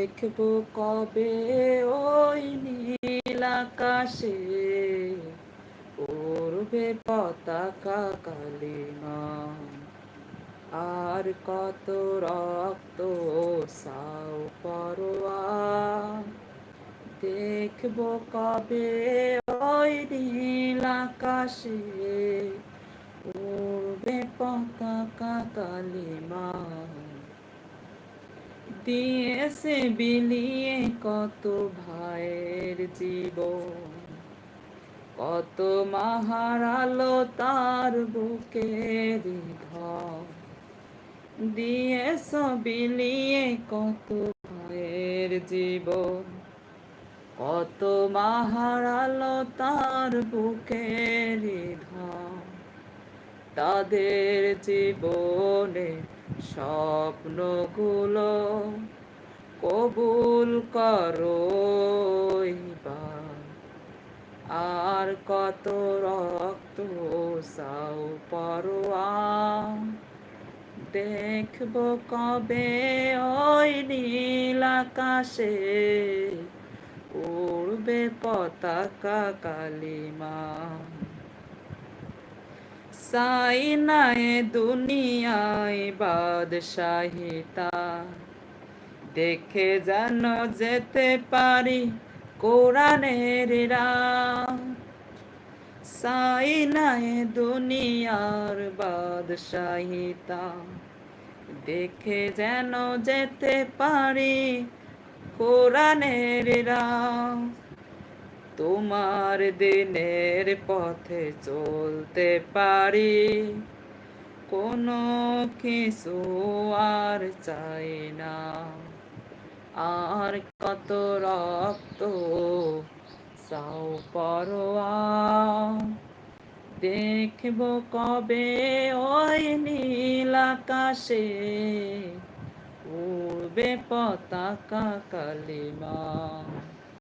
দেখব কবে ওই নীল আকাশে? উড়বে পতাকা কালিমা। আর কত রক্ত সাও পরোয়া। দেখব কবে ওই নীল আকাশে? উড়বে পতাকা কালিমা। দিয়েছে বিলিয়ে কত ভাইয়ের জীবন, কত মাহারালো তার বুকের ধর দিয়েছ বিলিয়ে কত ভাইয়ের জীবন, কত মাহারালো তার বুকের ধর তাদের জীবনে স্বপ্নগুলো কবুল করো। আর কত রক্ত সাও পরোয়া, দেখব কবে ওই নীল আকাশে উড়বে পতাকা কালিমা সাই নাই দুনিয়ায় বাদশাহিতা। দেখে যেন যেতে পারি কোরআনের রাহ সাই নাই দুনিয়ার বাদশাহিতা। দেখে যেন যেতে পারি কোরআনের রাহ তোমার দিনের পথে চলতে পারি। কোনো কিছু আর চাই না। আর কত রক্ত সাও পরোয়া। দেখব কবে ওই নীল আকাশে উড়বে পতাকা কালিমা।